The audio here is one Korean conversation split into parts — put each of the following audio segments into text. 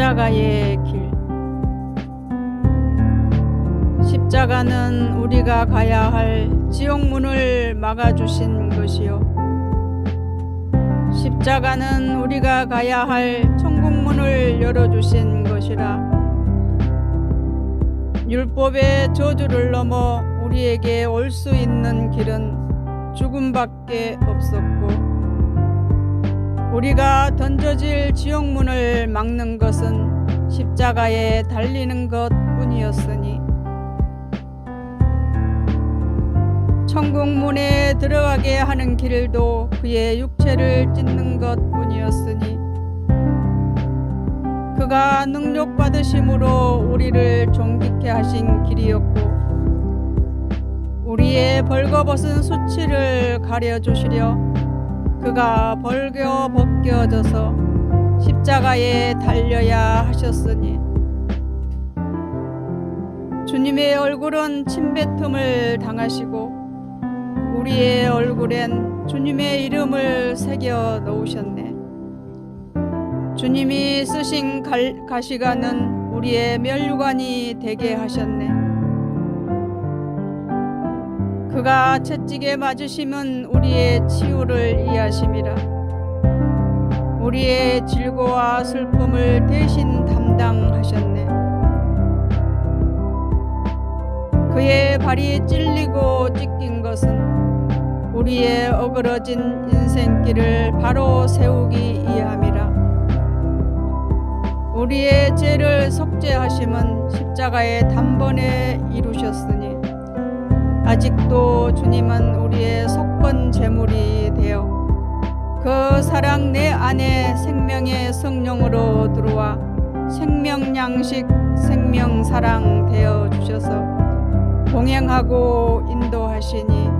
십자가의 길. 십자가는 우리가 가야 할 지옥문을 막아주신 것이요. 십자가는 우리가 가야 할 천국문을 열어주신 것이라. 율법의 저주를 넘어 우리에게 올 수 있는 길은 죽음밖에 없었고 우리가 던져질 지옥문을 막는 것은 십자가에 달리는 것 뿐이었으니 천국문에 들어가게 하는 길도 그의 육체를 찢는 것 뿐이었으니 그가 능력 받으심으로 우리를 존귀케 하신 길이었고 우리의 벌거벗은 수치를 가려 주시려 그가 벌겨 벗겨져서 십자가에 달려야 하셨으니 주님의 얼굴은 침뱉음을 당하시고 우리의 얼굴엔 주님의 이름을 새겨 넣으셨네. 주님이 쓰신 갈- 가시관은 우리의 멸류관이 되게 하셨네. 그가 채찍에 맞으심은 우리의 치유를 이하심이라. 우리의 질고와 슬픔을 대신 담당하셨네. 그의 발이 찔리고 찢긴 것은 우리의 어그러진 인생길을 바로 세우기 위함이라. 우리의 죄를 속죄하심은 십자가의 단번에 이루셨으니 아직도 주님은 우리의 속건 제물이 되어 그 사랑 내 안에 생명의 성령으로 들어와 생명 양식 생명 사랑 되어 주셔서 동행하고 인도하시니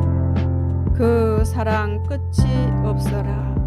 그 사랑 끝이 없어라.